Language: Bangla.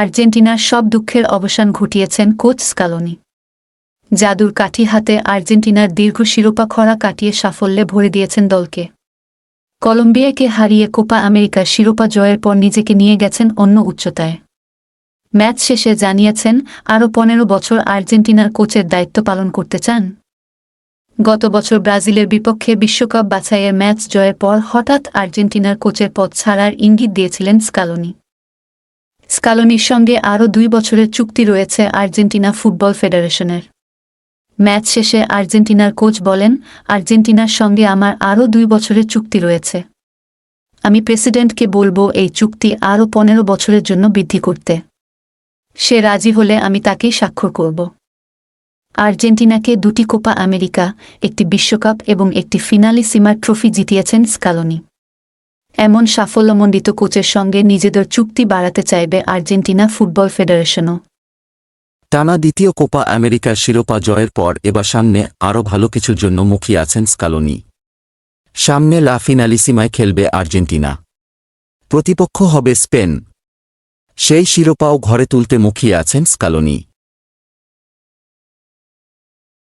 আর্জেন্টিনার সব দুঃখের অবসান ঘটিয়েছেন কোচ স্কালোনি। জাদুর কাঠি হাতে আর্জেন্টিনার দীর্ঘ শিরোপা খরা কাটিয়ে সাফল্যে ভরে দিয়েছেন দলকে। কলম্বিয়াকে হারিয়ে কোপা আমেরিকার শিরোপা জয়ের পর নিজেকে নিয়ে গেছেন অন্য উচ্চতায়। ম্যাচ শেষে জানিয়েছেন, আরও পনেরো বছর আর্জেন্টিনার কোচের দায়িত্ব পালন করতে চান। গত বছর ব্রাজিলের বিপক্ষে বিশ্বকাপ বাছাইয়ের ম্যাচ জয়ের পর হঠাৎ আর্জেন্টিনার কোচের পদ ছাড়ার ইঙ্গিত দিয়েছিলেন স্কালোনি। স্কালোনির সঙ্গে আরও দুই বছরের চুক্তি রয়েছে আর্জেন্টিনা ফুটবল ফেডারেশনের। ম্যাচ শেষে আর্জেন্টিনার কোচ বলেন, আর্জেন্টিনার সঙ্গে আমার আরও দুই বছরের চুক্তি রয়েছে। আমি প্রেসিডেন্টকে বলব এই চুক্তি আরও পনেরো বছরের জন্য বৃদ্ধি করতে। সে রাজি হলে আমি তাকেই স্বাক্ষর করব। আর্জেন্টিনাকে দুটি কোপা আমেরিকা, একটি বিশ্বকাপ এবং একটি ফিনালি সীমার ট্রফি জিতিয়েছেন স্কালোনি। এমন সাফল্যমণ্ডিত কোচের সঙ্গে নিজেদের চুক্তি বাড়াতে চাইবে আর্জেন্টিনা ফুটবল ফেডারেশনও। টানা দ্বিতীয় কোপা আমেরিকার শিরোপা জয়ের পর এবার সামনে আরও ভালো কিছুর জন্য মুখিয়ে আছেন স্কালোনি। সামনে লা ফিনালিসিমায় খেলবে আর্জেন্টিনা। প্রতিপক্ষ হবে স্পেন। সেই শিরোপাও ঘরে তুলতে মুখিয়ে আছেন স্কালোনি।